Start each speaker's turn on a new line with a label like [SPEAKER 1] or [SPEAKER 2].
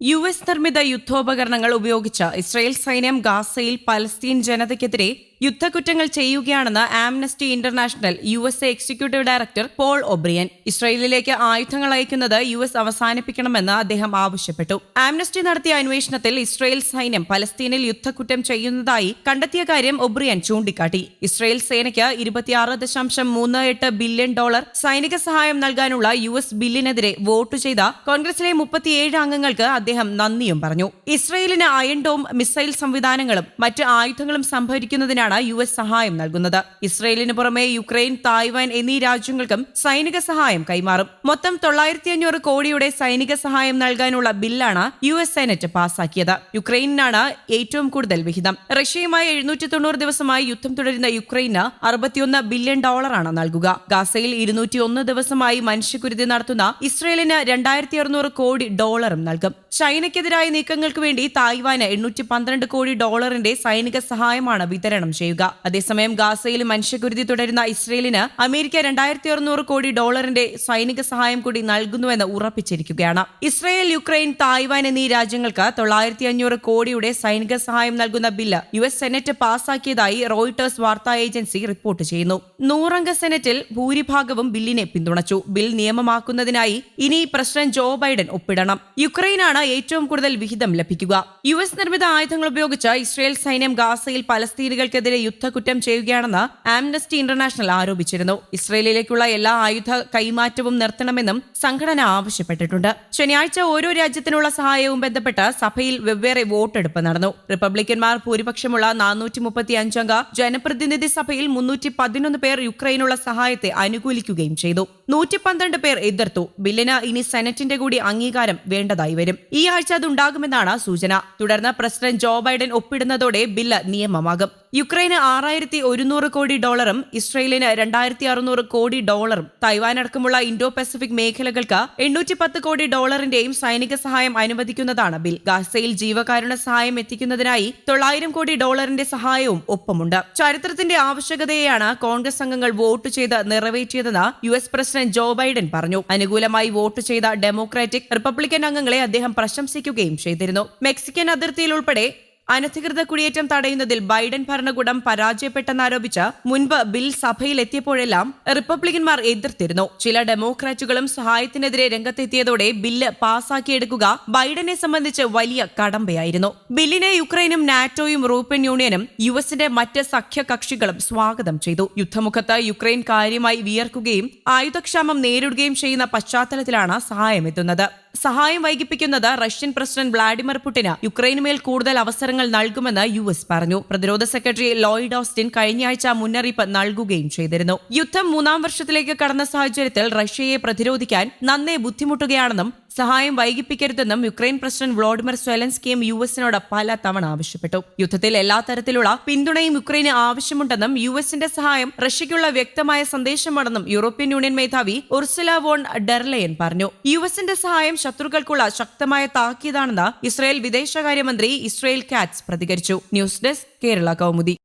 [SPEAKER 1] U S നിർമ്മിത യുദ്ധോപകരണങ്ങൾ ഉപയോഗിച്ച് Israel സൈന്യം ഗാസയിൽ പലസ്തീൻ ജനതയ്ക്കെതിരെ യുദ്ധക്കുറ്റങ്ങൾ ചെയ്യുകയാണെന്ന് Amnesty International U S executive director Paul O'Brien. ഇസ്രയേലിലേക്ക് ആയുധങ്ങൾ അയക്കുന്നത് യു എസ് അവസാനിപ്പിക്കണമെന്ന് അദ്ദേഹം ആവശ്യപ്പെട്ടു. ആംനസ്റ്റി നടത്തിയ അന്വേഷണത്തിൽ ഇസ്രയേൽ സൈന്യം പലസ്തീനിൽ യുദ്ധക്കുറ്റം ചെയ്യുന്നതായി കണ്ടെത്തിയ കാര്യം ഒബ്രിയൻ ചൂണ്ടിക്കാട്ടി. ഇസ്രയേൽ സേനയ്ക്ക് ഇരുപത്തിയാറ് ദശാംശം മൂന്ന് എട്ട് ബില്യൺ ഡോളർ സൈനിക സഹായം നൽകാനുള്ള യു എസ് ബില്ലിനെതിരെ വോട്ട് ചെയ്ത കോൺഗ്രസിലെ മുപ്പത്തിയേഴ് അംഗങ്ങൾക്ക് അദ്ദേഹം നന്ദിയും പറഞ്ഞു. ഇസ്രയേലിന് അയൺ ഡോം മിസൈൽ സംവിധാനങ്ങളും മറ്റ് ആയുധങ്ങളും സംഭരിക്കുന്നതിനാണ് യു എസ് സഹായം നൽകുന്നത്. ഇസ്രയേലിന് പുറമെ യുക്രൈൻ തായ്വാൻ എന്നീ രാജ്യങ്ങൾക്കും സൈനിക സഹായം കൈമാറും. മൊത്തം തൊള്ളായിരത്തി അഞ്ഞൂറ് കോടിയുടെ സൈനിക സഹായം നൽകാനുള്ള ബില്ലാണ് യു എസ് സെനറ്റ് പാസാക്കിയത്. യുക്രൈനാണ് ഏറ്റവും കൂടുതൽ വിഹിതം. റഷ്യയുമായി എഴുന്നൂറ്റി തൊണ്ണൂറ് ദിവസമായി യുദ്ധം തുടരുന്ന യുക്രൈന് അറുപത്തിയൊന്ന് ബില്യൺ ഡോളറാണ് നൽകുക. ഗാസയിൽ ഇരുന്നൂറ്റി ഒന്ന് ദിവസമായി മനുഷ്യക്കുരുതി നടത്തുന്ന ഇസ്രയേലിന് രണ്ടായിരത്തി അറുന്നൂറ് കോടി ഡോളറും നൽകും. ചൈനയ്ക്കെതിരായ നീക്കങ്ങൾക്ക് വേണ്ടി തായ്വാന് എണ്ണൂറ്റി പന്ത്രണ്ട് കോടി ഡോളറിന്റെ സൈനിക സഹായമാണ് വിതരണം ചെയ്യുക. അതേസമയം ഗാസയിൽ മനുഷ്യകുരുതി തുടരുന്ന ഇസ്രയേലിന് അമേരിക്ക രണ്ടായിരത്തി അറുന്നൂറ് കോടി ഡോളറിന്റെ സൈനിക സഹായം കൂടി നൽകുന്നുവെന്ന് ഉറപ്പിച്ചിരിക്കുകയാണ്. ഇസ്രയേൽ യുക്രൈൻ തായ്വാൻ എന്നീ രാജ്യങ്ങൾക്ക് തൊള്ളായിരത്തി അഞ്ഞൂറ് കോടിയുടെ സൈനിക സഹായം നൽകുന്ന ബില്ല് യു എസ് സെനറ്റ് പാസാക്കിയതായി റോയിട്ടേഴ്സ് വാർത്താ ഏജൻസി റിപ്പോർട്ട് ചെയ്യുന്നു. നൂറംഗ സെനറ്റിൽ ഭൂരിഭാഗവും ബില്ലിനെ പിന്തുണച്ചു. ബിൽ നിയമമാക്കുന്നതിനായി ഇനി പ്രസിഡന്റ് ജോ ബൈഡൻ ഒപ്പിടണം. യുക്രൈനാണ് ഏറ്റവും കൂടുതൽ വിഹിതം ലഭിക്കുക യു എസ് നിർമ്മിത ആയുധങ്ങൾ ഉപയോഗിച്ച് ഇസ്രയേൽ സൈന്യം ഗാസയിൽ പലസ്തീനുകൾക്കെതിരെ യുദ്ധക്കുറ്റം ചെയ്യുകയാണെന്ന് ആംനസ്റ്റി ഇന്റർനാഷണൽ ആരോപിച്ചിരുന്നു. ഇസ്രയേലിലേക്കുള്ള എല്ലാ ആയുധ കൈമാറ്റവും നിർത്തണമെന്നും സംഘടന ആവശ്യപ്പെട്ടിട്ടുണ്ട്. ശനിയാഴ്ച ഓരോ രാജ്യത്തിനുള്ള സഹായവും ബന്ധപ്പെട്ട് സഭയിൽ വെവ്വേറെ വോട്ടെടുപ്പ് നടന്നു. റിപ്പബ്ലിക്കന്മാർ ഭൂരിപക്ഷമുള്ള നാനൂറ്റി മുപ്പത്തി അഞ്ചംഗ ജനപ്രതിനിധി സഭയിൽ മുന്നൂറ്റി പതിനൊന്ന് പേർ യുക്രൈനുള്ള സഹായത്തെ അനുകൂലിക്കുകയും ചെയ്തു. നൂറ്റി പന്ത്രണ്ട് പേർ എതിർത്തു. ബില്ലിന് ഇനി സെനറ്റിന്റെ കൂടി അംഗീകാരം വേണ്ടതായി വരും. ഈ ആഴ്ച അതുണ്ടാകുമെന്നാണ് സൂചന. തുടർന്ന് പ്രസിഡന്റ് ജോ ബൈഡൻ ഒപ്പിടുന്നതോടെ ബില്ല് നിയമമാകും യുക്രൈന് ആറായിരത്തി ഒരുന്നൂറ് കോടി ഡോളറും ഇസ്രയേലിന് രണ്ടായിരത്തി അറുന്നൂറ് കോടി ഡോളറും തൈവാൻ അടക്കമുള്ള ഇൻഡോ പസഫിക് മേഖലകൾക്ക് എണ്ണൂറ്റി പത്ത് കോടി ഡോളറിന്റെയും സൈനിക സഹായം അനുവദിക്കുന്നതാണ് ബിൽ. ഗാസയിൽ ജീവകാരുണ സഹായം എത്തിക്കുന്നതിനായി തൊള്ളായിരം കോടി ഡോളറിന്റെ സഹായവും ഒപ്പമുണ്ട്. ചരിത്രത്തിന്റെ ആവശ്യകതയെയാണ് കോൺഗ്രസ് അംഗങ്ങൾ വോട്ട് ചെയ്ത് നിറവേറ്റിയതെന്ന് U S president Joe Biden പറഞ്ഞു. അനുകൂലമായി വോട്ട് ചെയ്ത ഡെമോക്രാറ്റിക് റിപ്പബ്ലിക്കൻ അംഗങ്ങളെ അദ്ദേഹം പ്രശംസിക്കുകയും ചെയ്തിരുന്നു. മെക്സിക്കൻ അതിർത്തിയിൽ ഉൾപ്പെടെ അനധികൃത കുടിയേറ്റം തടയുന്നതിൽ ബൈഡൻ ഭരണകൂടം പരാജയപ്പെട്ടെന്നാരോപിച്ച് മുൻപ് ബിൽ സഭയിൽ എത്തിയപ്പോഴെല്ലാം റിപ്പബ്ലിക്കന്മാർ എതിർത്തിരുന്നു. ചില ഡെമോക്രാറ്റുകളും സഹായത്തിനെതിരെ രംഗത്തെത്തിയതോടെ ബില്ല് പാസാക്കിയെടുക്കുക ബൈഡനെ സംബന്ധിച്ച് വലിയ കടമ്പയായിരുന്നു. ബില്ലിനെ യുക്രൈനും നാറ്റോയും യൂറോപ്യൻ യൂണിയനും യു എസിന്റെ മറ്റ് സഖ്യകക്ഷികളും സ്വാഗതം ചെയ്തു. യുദ്ധമുഖത്ത് യുക്രൈൻ കാര്യമായി വിയർക്കുകയും ആയുധക്ഷാമം നേരിടുകയും ചെയ്യുന്ന പശ്ചാത്തലത്തിലാണ് സഹായം എത്തുന്നത് സഹായം വൈകിപ്പിക്കുന്നത് റഷ്യൻ പ്രസിഡന്റ് വ്ളാഡിമിർ പുടിന് യുക്രൈനുമേൽ കൂടുതൽ അവസരങ്ങൾ നൽകുമെന്ന് യു എസ് പറഞ്ഞു. പ്രതിരോധ സെക്രട്ടറി ലോയിഡ് ഓസ്റ്റിൻ കഴിഞ്ഞയാഴ്ച മുന്നറിയിപ്പ് നൽകുകയും ചെയ്തിരുന്നു. യുദ്ധം മൂന്നാം വർഷത്തിലേക്ക് കടന്ന സാഹചര്യത്തിൽ റഷ്യയെ പ്രതിരോധിക്കാൻ നന്നേ ബുദ്ധിമുട്ടുകയാണെന്നും സഹായം വൈകിപ്പിക്കരുതെന്നും യുക്രൈൻ പ്രസിഡന്റ് വ്ളോഡിമിർ സ്വെലൻസ്കിയും യു എസിനോട് പല തവണ ആവശ്യപ്പെട്ടു. യുദ്ധത്തിൽ എല്ലാ തരത്തിലുള്ള പിന്തുണയും യുക്രൈന് ആവശ്യമുണ്ടെന്നും യു എസിന്റെ സഹായം റഷ്യയ്ക്കുള്ള വ്യക്തമായ സന്ദേശമാണെന്നും യൂറോപ്യൻ യൂണിയൻ മേധാവി ഉർസുല വോൺ ഡെർലയൻ പറഞ്ഞു. യു എസിന്റെ സഹായം ശത്രുക്കൾക്കുള്ള ശക്തമായ താക്കീതാണെന്ന് ഇസ്രായേൽ വിദേശകാര്യമന്ത്രി ഇസ്രായേൽ കാറ്റ്സ് പ്രതികരിച്ചു. News desk Kerala Kaumudi.